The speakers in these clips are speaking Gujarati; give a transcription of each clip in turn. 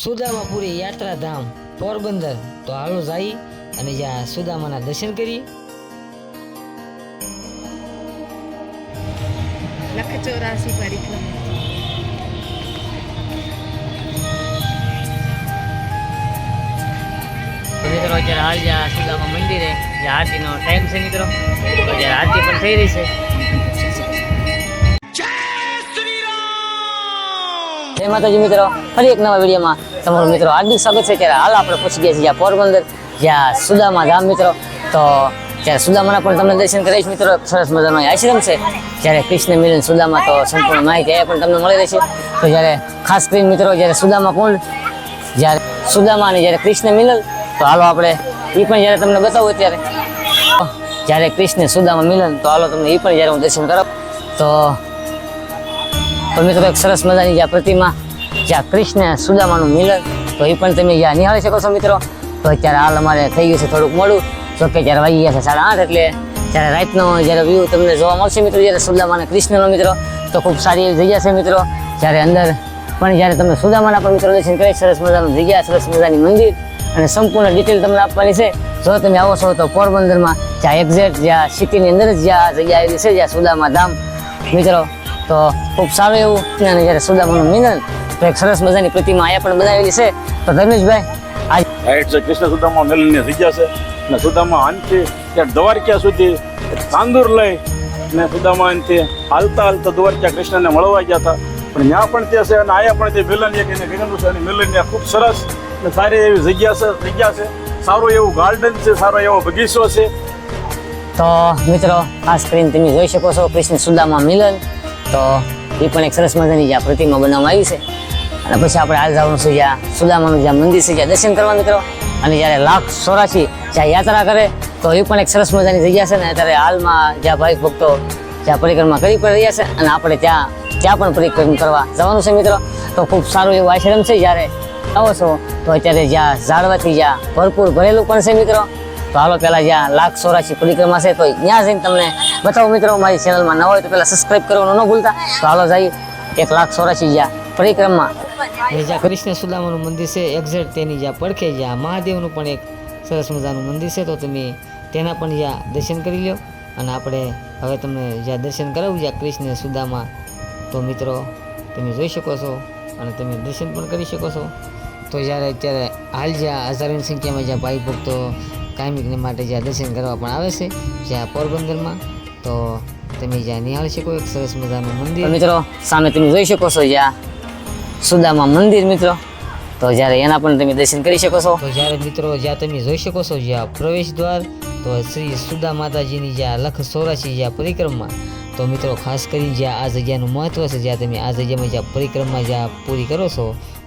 સુદામાપુરી યાત્રાધામ પોરબંદર. તો હાલો જઈ અને જ્યાં સુદામાના દર્શન કરી. લખ ચોરાસી પરિક્રમા મિત્રો અત્યારે હાલ જ્યાં સુદામા મંદિરે જે આરતીનો ટાઈમ છે મિત્રો અત્યારે આરતી પણ થઈ રહી છે. જય માતાજી મિત્રો, ફરી એક નવા વિડીયોમાં તમારું મિત્રો હાર્દિક સ્વાગત છે. ત્યારે હાલ આપણે પહોંચી ગયા છીએ પોરબંદર, જ્યાં સુદામા ધામ મિત્રો. તો ત્યારે સુદામાના પણ તમને દર્શન કરાવીશ મિત્રો. સરસ મજાનો આશ્રમ છે. જ્યારે કૃષ્ણ મિલન સુદામા તો સંપૂર્ણ માહિતી એ પણ તમને મળી રહેશે. તો જ્યારે ખાસ કરીને મિત્રો, જ્યારે સુદામા કુંડ, જ્યારે સુદામા અને જ્યારે કૃષ્ણ મિલન, તો હાલો આપણે એ પણ જ્યારે તમને બતાવું અત્યારે. જ્યારે કૃષ્ણ સુદામા મિલન, તો હાલો તમને એ પણ જ્યારે હું દર્શન કરાવ. તો તો મિત્રો એક સરસ મજાની જ્યાં પ્રતિમા, જ્યાં કૃષ્ણ, સુદામાનું મિલન, તો એ પણ તમે જ્યાં નિહાળી શકો છો મિત્રો. તો અત્યારે હાલ અમારે થઈ ગયું છે થોડુંક મોડું. જો કે જ્યારે વાગી ગયા છે સાડા આઠ એટલે જ્યારે રાતનો જ્યારે વ્યૂ તમને જોવા મળશે મિત્રો, જ્યારે સુદામા કૃષ્ણનો મિત્રો, તો ખૂબ સારી એવી જગ્યા છે મિત્રો. જ્યારે અંદર પણ જ્યારે તમે સુદામાના પણ મિત્રો દર્શન કરી, સરસ મજાનું જગ્યા, સરસ મજાની મંદિર અને સંપૂર્ણ ડિટેલ તમને આપવાની છે. જો તમે આવો છો તો પોરબંદરમાં જ્યાં એક્ઝેક્ટ જ્યાં સિટીની અંદર જ જ્યાં જગ્યા આવેલી છે, જ્યાં સુદામા ધામ. મિત્રો તો ખૂબ સારું એવું. અને જ્યારે સુદામાનું મિલન તો એક સરસ મજાની પ્રતિમા અહીંયા પણ બનાવેલી છે. તો ધર્મેશભાઈ આજ રાઈટ છે કૃષ્ણ સુદામા મિલનની જગ્યા છે અને સુદામા અંતે ત્યાં દ્વારકા સુધી તાંદુર લઈ અને સુદામા અંતે હાલતા હાલતા દ્વારકા કૃષ્ણને મળવા ગયા હતા. પણ ત્યાં પણ તે છે અને અહીંયા પણ તે મિલન એક એને કીધેલું છે અને મિલન ત્યાં ખૂબ સરસ અને સારી એવી જગ્યા છે જગ્યા છે. સારું એવું ગાર્ડન છે સારો એવો બગીચો છે. તો મિત્રો આ સ્ક્રીન તમે જોઈ શકો છો. કૃષ્ણ સુદામા મિલન. તો એ પણ એક સરસ મજાની જ્યાં પ્રતિમા બનાવવામાં આવી છે. અને પછી આપણે હાલ જવાનું છે જ્યાં સુદામાનું જ્યાં મંદિર છે, જ્યાં દર્શન કરવા મિત્રો. અને જ્યારે લાખ સોરાશી જ્યાં યાત્રા કરે, તો એ પણ એક સરસ મજાની જગ્યા છે ને અત્યારે હાલમાં જ્યાં ભાઈ ભક્તો જ્યાં પરિક્રમા કરી પણ રહ્યા છે અને આપણે ત્યાં ત્યાં પણ પરિક્રમા કરવા જવાનું છે મિત્રો. તો ખૂબ સારું એવું આશ્રમ છે જ્યારે આવો છો, તો અત્યારે જ્યાં ઝાડવાથી જ્યાં ભરપૂર ભરેલું પણ છે મિત્રો. તો હાલો પહેલા જ્યાં લાખ સોરાશી પરિક્રમા છે, તો ત્યાં જઈને તમને બતાવો મિત્રો, મારી ચેનલમાં નવા હોય તો પહેલાં સબસ્ક્રાઈબ કરવાનું ન ભૂલતા. તો હાલો, જઈએ. એક લાખ સોરાશી જ્યાં પરિક્રમા જ્યાં કૃષ્ણ સુદામાનું મંદિર છે એક્ઝેક્ટ તેની જ્યાં પડખે જ્યાં મહાદેવનું પણ એક સરસ મજાનું મંદિર છે, તો તમે તેના પણ જ્યાં દર્શન કરી લો અને આપણે હવે તમને જ્યાં દર્શન કરાવું જ્યાં કૃષ્ણ સુદામા, તો મિત્રો, તમે જોઈ શકો છો અને તમે દર્શન પણ કરી શકો છો. તો જ્યારે અત્યારે હાલ જ્યાં હજારોની સંખ્યામાં જ્યાં ભાઈ ભક્તો કાયમિકને માટે જ્યાં દર્શન કરવા પણ આવે છે જ્યાં પોરબંદરમાં તો તમે જ્યાં નિહાળી શકો એક સરસ મજાનું મંદિર. મિત્રો સામે તમે જોઈ શકો છો જ્યાં સુદામા મંદિર મિત્રો. તો જ્યારે એના પણ તમે દર્શન કરી શકો છો. તો જ્યારે મિત્રો જ્યાં તમે જોઈ શકો છો જ્યાં પ્રવેશ દ્વાર તો શ્રી સુદા માતાજીની જ્યાં લખ સોરાશી જ્યાં પરિક્રમા તો મિત્રો ખાસ કરીને જ્યાં આ જગ્યાનું મહત્વ છે જ્યાં તમે આ જગ્યામાં જ્યાં પરિક્રમા જ્યાં પૂરી કરો છો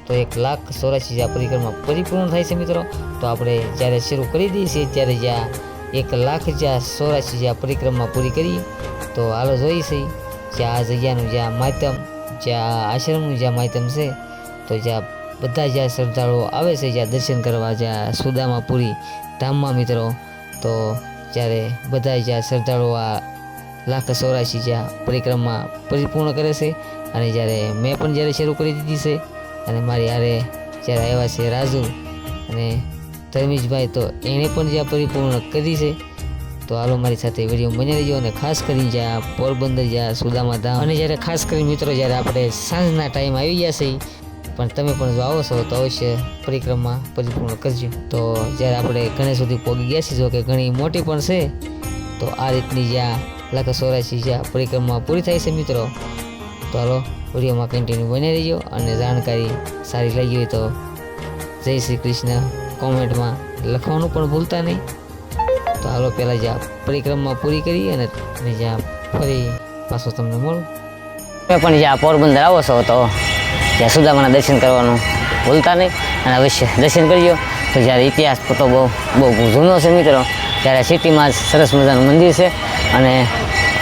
તો એક લાખ ચોરાસી હજાર પરિક્રમા પરિપૂર્ણ થાય છે મિત્રો. તો આપણે જ્યારે શરૂ કરી દઈએ છીએ ત્યારે જ્યાં એક લાખ જ્યાં ચોરાસી જ્યાં પરિક્રમા પૂરી કરી. તો હાલો જોઈએ છે જ્યાં આ જગ્યાનું જ્યાં માધ્યમ જ્યાં આશ્રમનું જ્યાં માધ્યમ છે, તો જ્યાં બધા જ્યાં શ્રદ્ધાળુઓ આવે છે જ્યાં દર્શન કરવા જ્યાં સુદામાપુરી ધામમાં મિત્રો. તો જ્યારે બધા જ્યાં શ્રદ્ધાળુઓ આ લાખ ચોરાસી જ્યાં પરિક્રમા પરિપૂર્ણ કરે છે અને જ્યારે મેં પણ જ્યારે શરૂ કરી દીધી છે અને મારી હારે જ્યારે આવ્યા છે રાજુ અને ધર્મેશભાઈ તો એણે પણ જ્યાં પરિપૂર્ણ કરી છે, તો હાલો મારી સાથે વીડિયો બની રહેજો અને ખાસ કરીને જ્યાં પોરબંદર, જ્યાં સુદામા ધામ અને જ્યારે ખાસ કરીને મિત્રો જ્યારે આપણે સાંજના ટાઈમ આવી ગયા છે પણ તમે પણ જો આવો છો, તો અવશ્ય પરિક્રમા પરિપૂર્ણ કરજો. તો જ્યારે આપણે ઘણી સુધી પહોંચી ગયા છીએ, જો કે ઘણી મોટી પણ છે, તો આ રીતની જ્યાં લાખ સોરાશી જ્યાં પરિક્રમા પૂરી થાય છે મિત્રો, તો હાલો વિડીયોમાં કન્ટિન્યુ બની રહ્યો અને જાણકારી સારી લાગી હોય તો જય શ્રી કૃષ્ણ કોમેન્ટમાં લખવાનું પણ ભૂલતા નહીં. તો હાલો પહેલાં જ્યાં પરિક્રમા પૂરી કરી અને તમે જ્યાં ફરી પાછો તમને મળું. તમે પણ જ્યાં પોરબંદર આવો છો તો જ્યાં સુદામાના દર્શન કરવાનું ભૂલતા નહીં અને અવશ્ય દર્શન કરજો. તો જ્યારે ઇતિહાસ તો બહુ બહુ જૂનો છે મિત્રો, ત્યારે સિટીમાં સરસ મજાનું મંદિર છે અને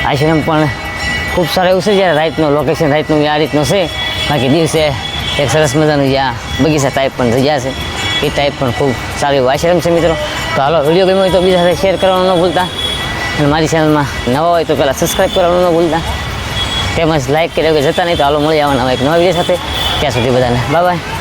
આશ્રમ પણ ખૂબ સારું એવું છે જ્યારે રાતનું લોકેશન રાતનું આ રીતનું છે. બાકી દિવસે એક સરસ મજાનું જ્યાં બગીચા ટાઈપ પણ જગ્યા છે. એ ટાઈપ પણ ખૂબ સારું એવું આશ્રમ છે મિત્રો. તો હાલો, વીડિયો ગમ્યો હોય તો બીજા સાથે શેર કરવાનું ન ભૂલતા. અને મારી ચેનલમાં નવા હોય તો પહેલાં સબસ્ક્રાઈબ કરવાનું ન ભૂલતા. તેમજ લાઈક કર્યો કે જતા નહીં તો હાલો, મળી આવવાના એક નવા વીડિયો સાથે. ત્યાં સુધી બધાને બાય બાય